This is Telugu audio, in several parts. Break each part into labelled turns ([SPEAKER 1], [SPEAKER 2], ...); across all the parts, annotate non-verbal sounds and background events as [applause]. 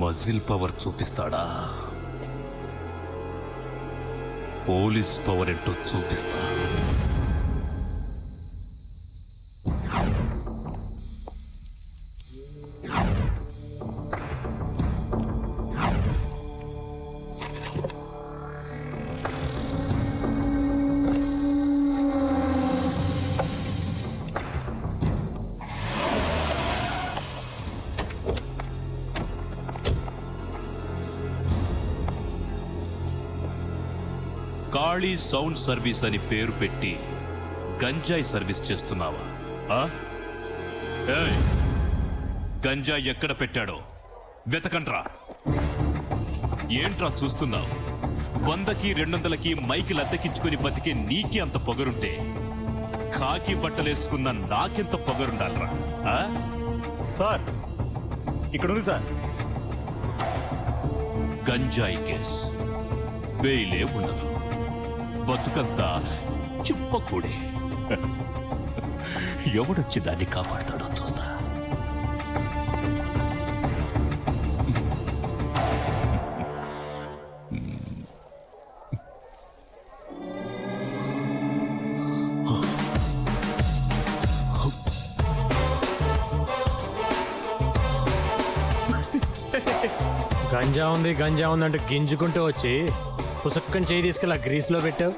[SPEAKER 1] మజిల్ పవర్ చూపిస్తాడా? పోలీస్ పవర్ ఏంటో చూపిస్తా. కాళీ సౌండ్ సర్వీస్ అని పేరు పెట్టి గంజాయి సర్వీస్ చేస్తున్నావా? గంజాయి ఎక్కడ పెట్టాడో? వెతకండ్రా. ఏంట్రా చూస్తున్నావు? వందకి రెండొందలకి మైకి అద్దెకించుకొని బతికే నీకే అంత పొగరుంటే కాకి బట్టలేసుకున్న నాకెంత పొగరుండాలరా? ఆ?
[SPEAKER 2] సార్ ఇక్కడ ఉంది సార్.
[SPEAKER 1] గంజాయి కేస్. బెయిలే ఉండదు బతుకంతా చిప్పకూడే ఎవడొచ్చి దాన్ని కాపాడుతాడో చూస్తా.
[SPEAKER 3] గంజా ఉంది గంజా ఉంది అంటే గింజుకుంటూ వచ్చి పుసక్కని చేయి తీసుకెళ్ళి ఆ గ్రీస్లో పెట్టావు?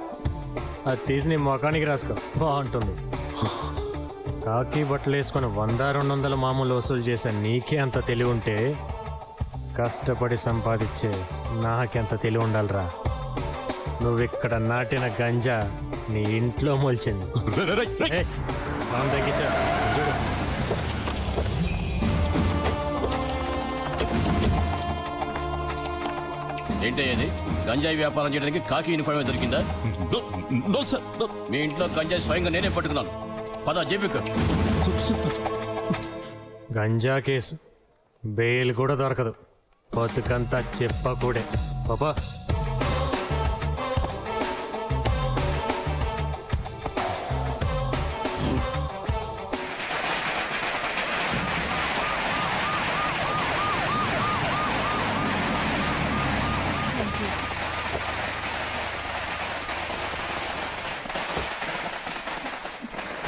[SPEAKER 3] అది తీసి నీ ముఖానికి రాసుకో. బాగుంటుంది. కాకి బట్టలు వేసుకొని వంద రెండు వందల మామూలు వసూలు చేసే నీకే అంత తెలివి ఉంటే కష్టపడి సంపాదించే నాకెంత తెలివి ఉండాలిరా. నువ్వు ఇక్కడ నాటిన గంజా నీ ఇంట్లో మొలిచింది. సౌండ్ తగ్గించా. చూడు.
[SPEAKER 4] ఏంటయ్యేది? గంజాయి వ్యాపారం చేయడానికి కాకి యూనిఫామ్ దొరికిందా?
[SPEAKER 1] No sir no.
[SPEAKER 4] మీ ఇంట్లో గంజాయి స్వయంగా నేనే పట్టుకున్నాను. పద జేబుకు.
[SPEAKER 3] గంజా కేసు. బెయిల్ కూడా దొరకదు. బతుకంతా చెప్పకూడే. పాపా.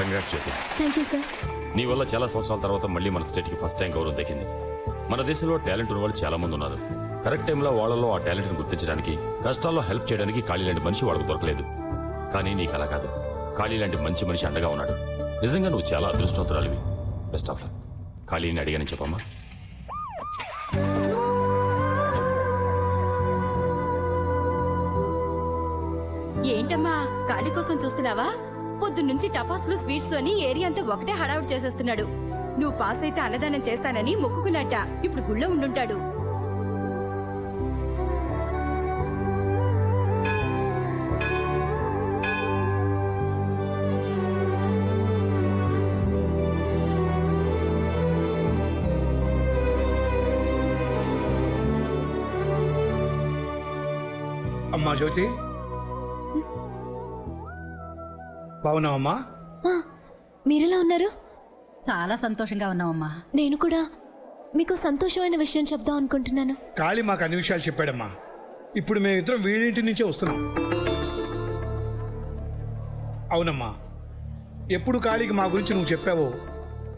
[SPEAKER 5] Congrats Jyothi
[SPEAKER 6] thank you sir
[SPEAKER 5] నీ వల్ల చాలా సంవత్సరాల తర్వాత మళ్ళీ మన స్టేట్కి ఫస్ట్ టైం గౌరవం దక్కింది. మన దేశంలో టాలెంట్ ఉన్న వాళ్ళు చాలా మంది ఉన్నారు. కరెక్ట్ టైంలో వాళ్ళలో ఆ టాలెంట్ని గుర్తించడానికి కష్టాల్లో హెల్ప్ చేయడానికి ఖాళీ లాంటి మనిషి వాళ్ళకు దొరకలేదు. కానీ నీకు అలా కాదు. ఖాళీ లాంటి మంచి మనిషి అండగా ఉన్నాడు. నిజంగా నువ్వు చాలా అదృష్టవంతురాలివి. బెస్ట్ ఆఫ్ లక్ ఖాళీని అడిగానని చెప్పమ్మా.
[SPEAKER 6] ఏంటమ్మా కాళీ కోసం చూస్తున్నావా? పొద్దున్నుంచి టపాసులు స్వీట్స్ అని ఏరియా అంతా ఒకటే హడావుడి చేసేస్తున్నాడు. నువ్వు పాస్ అయితే అన్నదానం చేస్తానని మొక్కుకున్నట్ట. ఇప్పుడు గుళ్ళో ఉండుంటాడు.
[SPEAKER 7] అమ్మా జ్యోతి. బాగున్నావమ్మా?
[SPEAKER 8] మీరెలా ఉన్నారు?
[SPEAKER 9] చాలా సంతోషంగా ఉన్నామమ్మా
[SPEAKER 8] నేను కూడా మీకు సంతోషమైన విషయం చెప్దాం అనుకుంటున్నాను.
[SPEAKER 7] కాళీ మాకు అన్ని విషయాలు చెప్పాడమ్మా. ఇప్పుడు మేమిద్దరం వీడింటి నుంచే వస్తున్నాం. అవునమ్మా. ఎప్పుడు కాళీకి మా గురించి నువ్వు చెప్పావో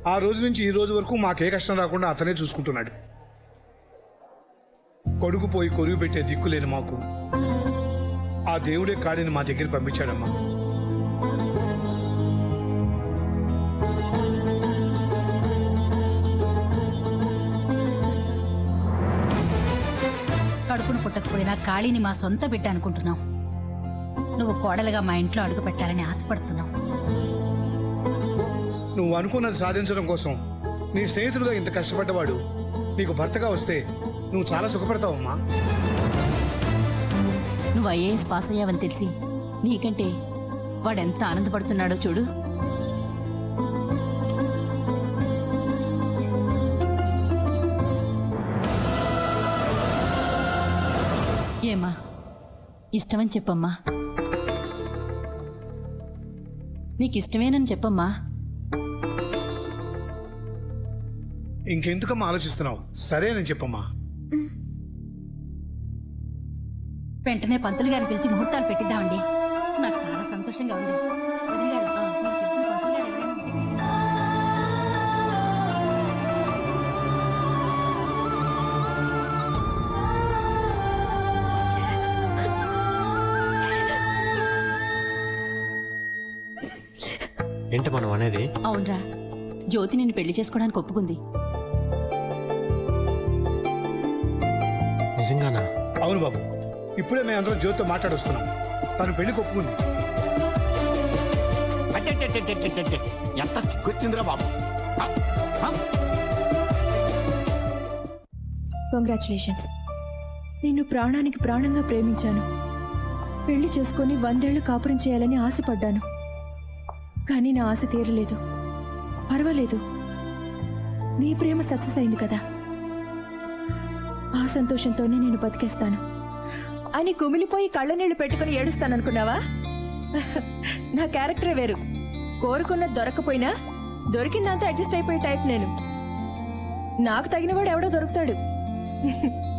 [SPEAKER 7] ఆ రోజు నుంచి ఈ రోజు వరకు మాకే కష్టం రాకుండా అతనే చూసుకుంటున్నాడు. కొడుకు పోయి కొరుగు పెట్టే దిక్కు లేని మాకు ఆ దేవుడే కాళీని మా దగ్గర పంపించాడమ్మా.
[SPEAKER 9] కడుపును పుట్టకపోయినా కాళీని మా సొంత బిడ్డ అనుకుంటున్నాం నువ్వు కోడలుగా మా ఇంట్లో అడుగు పెట్టాలని ఆశపడుతున్నాం
[SPEAKER 7] నువ్వు అనుకున్నది సాధించడం కోసం నీ స్నేహితుడుగా ఇంత కష్టపడ్డవాడు నీకు భర్తగా వస్తే నువ్వు చాలా సుఖపడతావమ్మా.
[SPEAKER 8] నువ్వు ఐఏఎస్ పాస్ అయ్యావని తెలిసి నీకంటే వాడెంత ఆనందపడుతున్నాడో చూడు. ఏమా? ఇష్టమని చెప్పమ్మా. నీకు ఇష్టమేనని చెప్పమ్మా.
[SPEAKER 7] ఇంకెందుకమ్మా ఆలోచిస్తున్నావు? సరే నేను చెప్పమ్మా.
[SPEAKER 9] వెంటనే పంతులు గారిని పిలిచి ముహూర్తాలు పెట్టిద్దామండి. నాకు చాలా సంతోషంగా ఉంది.
[SPEAKER 3] ఏంటి మనం అనేది?
[SPEAKER 8] అవునరా. జ్యోతి నిన్ను పెళ్ళి చేసుకోవడానికి ఒప్పుకుంది.
[SPEAKER 3] నిజంగానా?
[SPEAKER 7] అవును బాబు. ఇప్పుడే మేము అందరం జ్యోతితో మాట్లాడొస్తున్నాం. తను పెళ్ళి ఒప్పుకుంది.
[SPEAKER 4] అట్టెట్టెట్టెట్టెట్టెట్టె. ఎంత సిగ్గొచ్చిందిరా బాబు. ఆ, ఆ.
[SPEAKER 6] కంగ్రాచులేషన్స్ నిన్ను ప్రాణానికి ప్రాణంగా ప్రేమించాను. పెళ్ళి చేసుకొని వందేళ్ళు కాపురం చేయాలని ఆశపడ్డాను. కానీ నా ఆశ తీరలేదు. పర్వాలేదు. నీ ప్రేమ సక్సెస్ అయింది కదా. ఆ సంతోషంతోనే నేను బతికేస్తాను. అని కుమిలిపోయి కళ్ళ నీళ్ళు పెట్టుకుని ఏడుస్తాననుకున్నావా? నా క్యారెక్టరే వేరు. కోరుకున్న దొరకపోయినా దొరికిందంతా అడ్జస్ట్ అయిపోయే టైప్ నేను. నాకు తగినవాడు ఎవడో దొరుకుతాడు.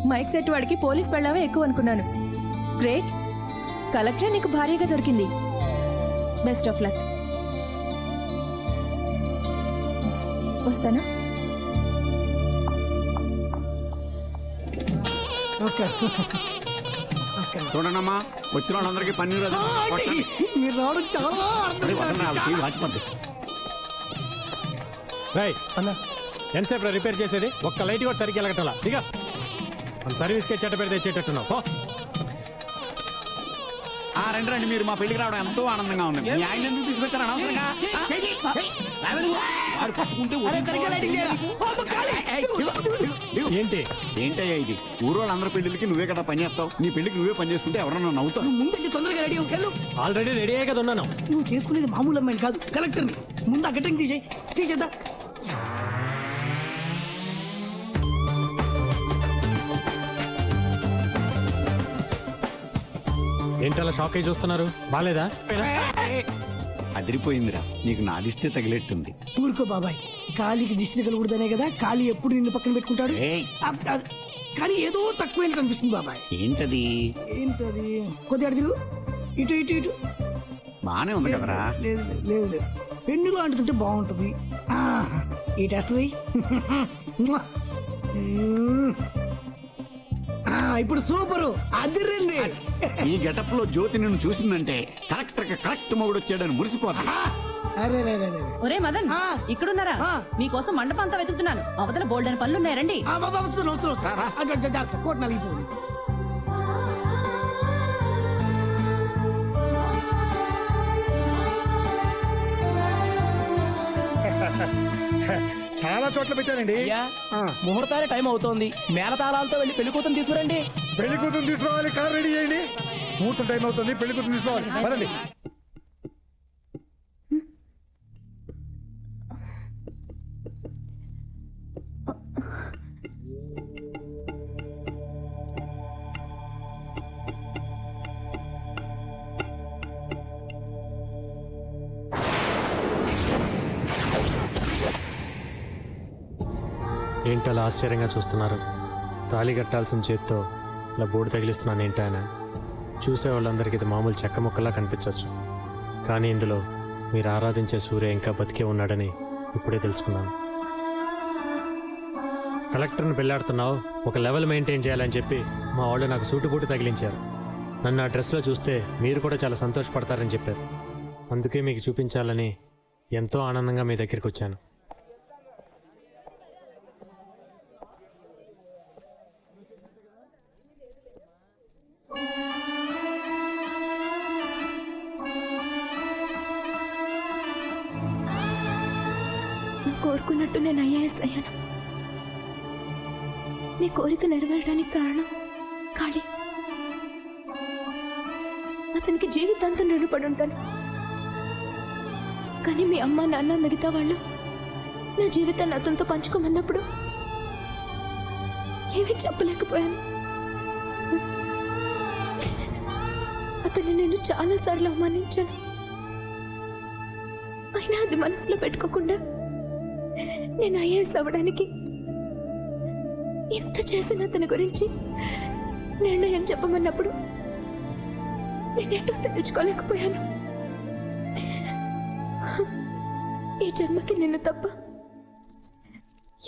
[SPEAKER 6] మైక్ సెట్ వాడికి పోలీస్ పెళ్ళామే ఎక్కువ అనుకున్నాను. గ్రేట్. కలెక్టర్ నీకు భారీగా దొరికింది. Best of luck. వస్తానా
[SPEAKER 4] చూడండమ్మా వచ్చిన వాళ్ళందరికీ పన్నీరు అది కొట్టండి.
[SPEAKER 7] మీరు రావడం చాలా
[SPEAKER 4] అరే, చెయ్యి వాచిపోద్ది.
[SPEAKER 3] రై ఎంతసేపు రిపేర్ చేసేది ఒక్క లైట్ కూడా సరిగ్గా వెళ్ళగట్టాలా ఇక మన సర్వీస్కి చెట్ట పెడితే తెచ్చేటట్టున్నావు పో
[SPEAKER 4] ఆ రండి రండి మీరు మా పెళ్ళికి రావడం ఎంతో ఆనందంగా ఉంది మీ ఆయన ఎందుకు తీసుకొచ్చారు అనవసరంగా ఆ? దిగు, దిగు, దిగు.
[SPEAKER 3] ఏంటి?
[SPEAKER 4] ఏంటయ్యా ఇది? ఊరు వాళ్ళందరి పెళ్ళికి నువ్వే కదా పని చేస్తావు? నీ పెళ్ళికి నువ్వే పని చేసుకుంటే ఎవరన్నా నవ్వుతావు
[SPEAKER 10] ముందే తొందరగా రెడీ అవ్వు. వెళ్ళు.
[SPEAKER 3] ఆల్రెడీ రెడీ అయ్యే కదా ఉన్నాను
[SPEAKER 10] నువ్వు చేసుకునేది మామూలు అమ్మాయిని కాదు కలెక్టర్ని. ముందు ఆ కటింగ్ తీసేయి తీసేద్దా?
[SPEAKER 3] ఏంటి అలా షాక్ అయ్యి చూస్తున్నారు? బాలేదా?
[SPEAKER 4] అదిరిపోయిందిరా. నీకు నాదిస్తే తగిలేట్టుంది.
[SPEAKER 10] ఊరుకో బాబాయ్. కాలికి దిష్టి కలుగుడదనే కదా కాలి ఎప్పుడు నిన్ను పక్కన పెట్టుకుంటాడు?
[SPEAKER 4] ఏయ్.
[SPEAKER 10] అబ్- అబ్- కానీ ఏదో తక్కువైన కనిపిస్తుంది బాబాయ్.
[SPEAKER 4] ఏంటది?
[SPEAKER 10] ఏంటది? కొద్దిగా అటు తిరుగు. ఇటు ఇటు ఇటు.
[SPEAKER 4] బానే ఉంది కదరా.
[SPEAKER 10] లేదు లేదు, లేదు లేదు. పెన్ను లాంటిదంటే బాగుంటుంది. ఆ, ఈ టెస్ట్ రీ [laughs] ఇప్పుడు సూపరు. అదిరింది
[SPEAKER 4] ఈ గెటప్లో జ్యోతి నిన్ను చూసిందంటే కరెక్టర్ కరెక్ట్ మొగుడు వచ్చాడని మురిసిపోతా
[SPEAKER 10] ఆ, అరే.
[SPEAKER 9] ఒరే మదన్
[SPEAKER 10] ఆ.
[SPEAKER 9] ఇక్కడున్నారా?
[SPEAKER 10] ఆ.
[SPEAKER 9] మీకోసం మండపం అంతా వెతుకుతున్నాను. అవతల బోల్డ్ అని పనులున్నాయి రండి.
[SPEAKER 10] ఆ, బాబా. ఆ, జా- జా- జాగ్రత్త కోట్ [laughs]
[SPEAKER 7] చాలా చోట్ల పెట్టారండి. ఆ,
[SPEAKER 10] ముహూర్తానికి టైం అవుతోంది. మేళతాళాలతో వెళ్ళి పెళ్ళి కూతురు తీసుకురండి.
[SPEAKER 7] పెళ్ళి కూతురు తీసుకురావాలి కార్ రెడీ చేయండి. ముహూర్తం టైం అవుతుంది పెళ్ళి కూతురు తీసుకోవాలి పదండి.
[SPEAKER 3] ఏంటి అలా ఆశ్చర్యంగా చూస్తున్నారు? తాళి కట్టాల్సిన చేత్తో ఇలా బోర్డు తగిలిస్తున్నాను ఏంటి ఆయన? చూసే వాళ్ళందరికీ ఇది మామూలు చెక్క ముక్కలా కనిపించవచ్చు కానీ ఇందులో మీరు ఆరాధించే సూర్య ఇంకా బతికే ఉన్నాడని ఇప్పుడే తెలుసుకున్నాను. కలెక్టర్ని పెళ్ళాడుతున్నావు ఒక లెవెల్ మెయింటైన్ చేయాలని చెప్పి మా వాళ్ళు నాకు సూటుబూటు తగిలించారు. నన్ను ఆ డ్రెస్లో చూస్తే మీరు కూడా చాలా సంతోషపడతారని చెప్పారు. అందుకే మీకు చూపించాలని ఎంతో ఆనందంగా మీ దగ్గరికి వచ్చాను.
[SPEAKER 6] నేను అయ్యాను నీ కోరిక నెరవేరడానికి కారణం కాళీ అతనికి జీవితాంతం రుణపడి ఉంటాను కానీ మీ అమ్మ నాన్న మిగతా వాళ్ళు నా జీవితాన్ని అతనితో పంచుకోమన్నప్పుడు ఏమీ చెప్పలేకపోయాను. అతన్ని నేను చాలాసార్లు అవమానించాను. అయినా అది మనసులో పెట్టుకోకుండా నేను ఐఏఎస్ అవ్వడానికి ఎంత చేసిన అతని గురించి నిర్ణయం చెప్పమన్నప్పుడు నేనేంటో తెలుసుకోలేకపోయాను ఈ జన్మకి నిన్ను తప్ప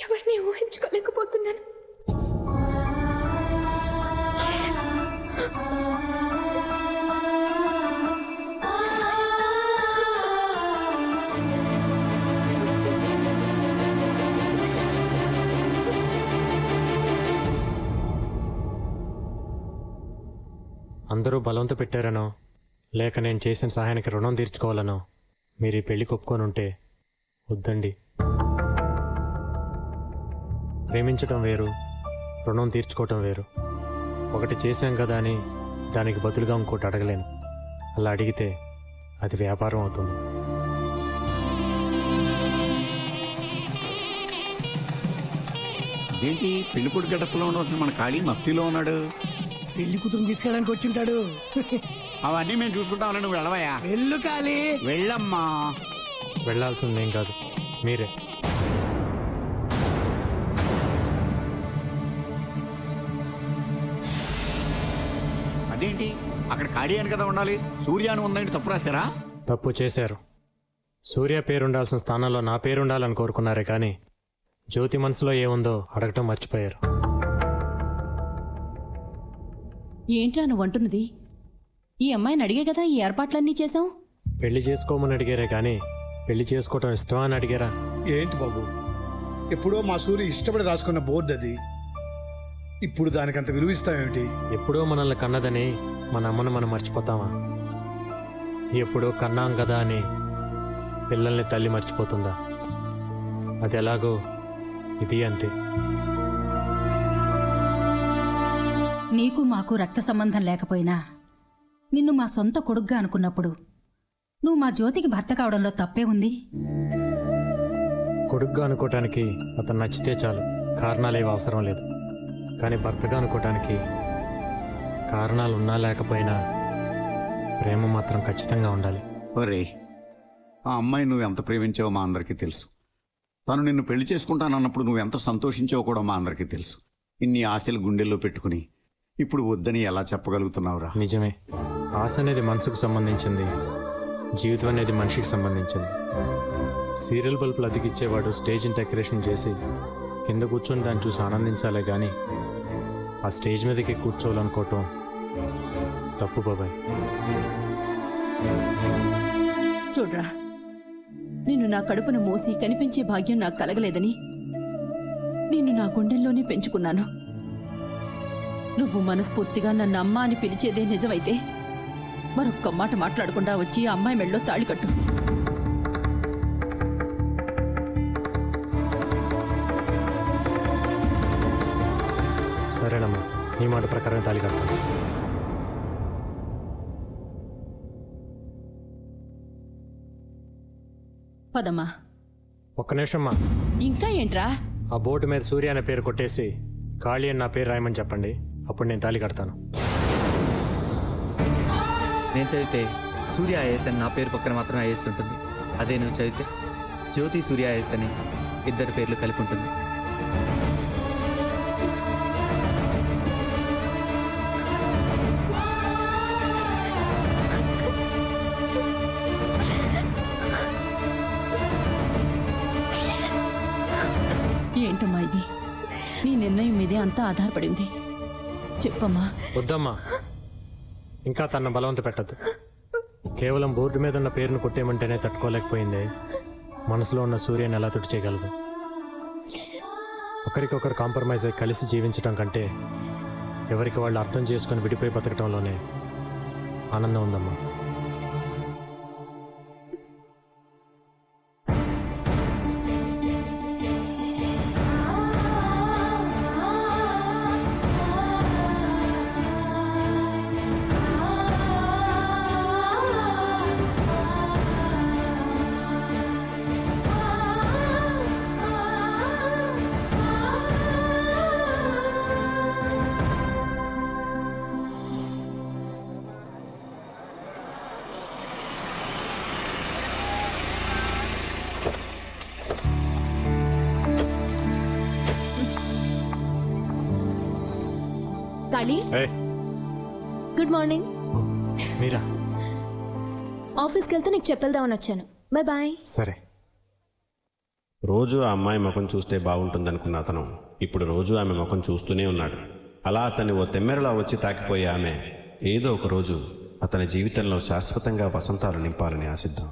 [SPEAKER 6] ఎవరిని ఊహించుకోలేకపోతున్నాను.
[SPEAKER 3] అందరూ బలవంత పెట్టారనో లేక నేను చేసిన సహాయానికి రుణం తీర్చుకోవాలనో మీరు ఈ పెళ్ళికి ఒప్పుకొని ఉంటే వద్దండి. ప్రేమించటం వేరు రుణం తీర్చుకోవటం వేరు. ఒకటి చేశాం కదా అని దానికి బదులుగా ఇంకోటి అడగలేను. అలా అడిగితే అది వ్యాపారం అవుతుంది.
[SPEAKER 4] ఏంటి పెళ్ళి కొడుకు గడపలో ఉండవలసిన మన ఖాళీ మఫ్టీలో ఉన్నాడు.
[SPEAKER 10] పెళ్ళి కూతురు తీసుకెళ్ళడానికి వచ్చింటాడు.
[SPEAKER 4] అవన్నీ మేము చూసుకుంటామని నువ్వు వెళ్ళవయ్యా.
[SPEAKER 10] వెళ్ళు కాలి
[SPEAKER 4] వెళ్ళమ్మా.
[SPEAKER 3] వెళ్ళాల్సిందేం కాదు మీరే.
[SPEAKER 4] అదేంటి? అక్కడ ఖాళీ అని కదా ఉండాలి. సూర్యాను ఉందండి తప్పు రాశారా?
[SPEAKER 3] తప్పు చేశారు. సూర్య పేరు ఉండాల్సిన స్థానంలో నా పేరు ఉండాలని కోరుకున్నారే కానీ జ్యోతి మనసులో ఏముందో అడగటం మర్చిపోయారు.
[SPEAKER 8] ఏంట్రా నువ్వు అంటున్నది? ఈ అమ్మాయిని అడిగే కదా ఈ ఏర్పాట్లన్నీ చేశాం
[SPEAKER 3] పెళ్ళి చేసుకోమని అడిగారే కానీ పెళ్ళి చేసుకోవటం ఇష్టమా అని అడిగారా?
[SPEAKER 7] ఏంటి బాబు? ఎప్పుడో మా సూర్య ఇష్టపడి రాసుకున్న బోర్డు అది. ఇప్పుడు దానికి అంత విలువ ఇస్తామేమిటి
[SPEAKER 3] ఎప్పుడో మనల్ని కన్నదని మన అమ్మను మనం మర్చిపోతామా? ఎప్పుడో కన్నాం కదా అని పిల్లల్ని తల్లి మర్చిపోతుందా? అది ఎలాగో ఇది అంతే.
[SPEAKER 9] నీకు మాకు రక్త సంబంధం లేకపోయినా నిన్ను మా సొంత కొడుగ్గా అనుకున్నప్పుడు నువ్వు మా జ్యోతికి భర్త కావడంలో తప్పే ఉంది?
[SPEAKER 3] కొడుగ్గా అనుకోవటానికి అతను నచ్చితే చాలు. కారణాలేవి అవసరం లేదు. కానీ భర్తగా అనుకోవటానికి కారణాలు ఉన్నా లేకపోయినా ప్రేమ మాత్రం ఖచ్చితంగా ఉండాలి.
[SPEAKER 4] ఒరే ఆ అమ్మాయి నువ్వు ఎంత ప్రేమించావో మా అందరికీ తెలుసు. తను నిన్ను పెళ్ళి చేసుకుంటానన్నప్పుడు నువ్వు ఎంత సంతోషించావో కూడా మా అందరికీ తెలుసు. ఇన్ని ఆశలు గుండెల్లో పెట్టుకుని ఇప్పుడు వద్దని ఎలా చెప్పగలుగుతున్నావురా?
[SPEAKER 3] నిజమే. ఆశ అనేది మనసుకు సంబంధించింది. జీవితం అనేది మనిషికి సంబంధించింది. సీరియల్ బల్బులు అతికిచ్చేవాడు స్టేజ్ని డెకరేషన్ చేసి కింద కూర్చొని దాన్ని చూసి ఆనందించాలే కానీ ఆ స్టేజ్ మీదకి కూర్చోవాలనుకోవటం తప్పు బాబాయ్.
[SPEAKER 8] చూడ్రా నిన్ను నా కడుపున మోసి కనిపించే భాగ్యం నాకు కలగలేదని నిన్ను నా గుండెల్లోనే పెంచుకున్నాను. నువ్వు మనస్ఫూర్తిగా నన్ను అమ్మ అని పిలిచేదే నిజమైతే మరొక్క మాట మాట్లాడకుండా వచ్చి అమ్మాయి మెళ్ళలో తాళి కట్టు.
[SPEAKER 3] సరేనమ్మా నీ మాట ప్రకారం తాళి కడతాను.
[SPEAKER 8] పదమ్మా.
[SPEAKER 3] ఒక్క నిమిషమ్మా.
[SPEAKER 8] ఇంకా ఏంట్రా?
[SPEAKER 3] ఆ బోర్డు మీద సూర్య అనే పేరు కొట్టేసి ఖాళీ అని నా పేరు రాయమని చెప్పండి. అప్పుడు నేను తాళి కడతాను.
[SPEAKER 11] నేను చదివితే సూర్య ఐఎస్ అని నా పేరు పక్కన మాత్రం ఐఎస్ ఉంటుంది. అదే నువ్వు చదివితే జ్యోతి సూర్య ఐఎస్ అని ఇద్దరు పేర్లు కలిపి ఉంటుంది.
[SPEAKER 8] ఏంటమ్మా ఇది? నీ నిర్ణయం మీదే అంతా ఆధారపడింది చెప్పమ్మా.
[SPEAKER 3] వద్దమ్మా. ఇంకా తన బలవంత పెట్టద్దు. కేవలం బోర్డు మీద ఉన్న పేరును కొట్టేయమంటేనే తట్టుకోలేకపోయింది. మనసులో ఉన్న సూర్యని ఎలా తుడి చేయగలదు? ఒకరికొకరు కాంప్రమైజ్ అయి కలిసి జీవించడం కంటే ఎవరికి వాళ్ళు అర్థం చేసుకొని విడిపోయి బతకడంలోనే ఆనందం ఉందమ్మా.
[SPEAKER 12] కాళీ
[SPEAKER 3] ఏయ్,
[SPEAKER 12] గుడ్ మార్నింగ్
[SPEAKER 3] మీరా?
[SPEAKER 12] ఆఫీస్కి వెళ్తే నీకు చెప్పేద్దామని వచ్చాను. బాయ్ బాయ్
[SPEAKER 3] సరే.
[SPEAKER 13] రోజు ఆ అమ్మాయి ముఖం చూస్తే బాగుంటుందనుకున్న అతను ఇప్పుడు రోజు ఆమె ముఖం చూస్తూనే ఉన్నాడు. అలా అతన్ని ఓ తెమ్మెరలా వచ్చి తాకిపోయే ఆమె ఏదో ఒక రోజు అతని జీవితంలో శాశ్వతంగా వసంతాలు నింపాలని ఆశిద్దాం.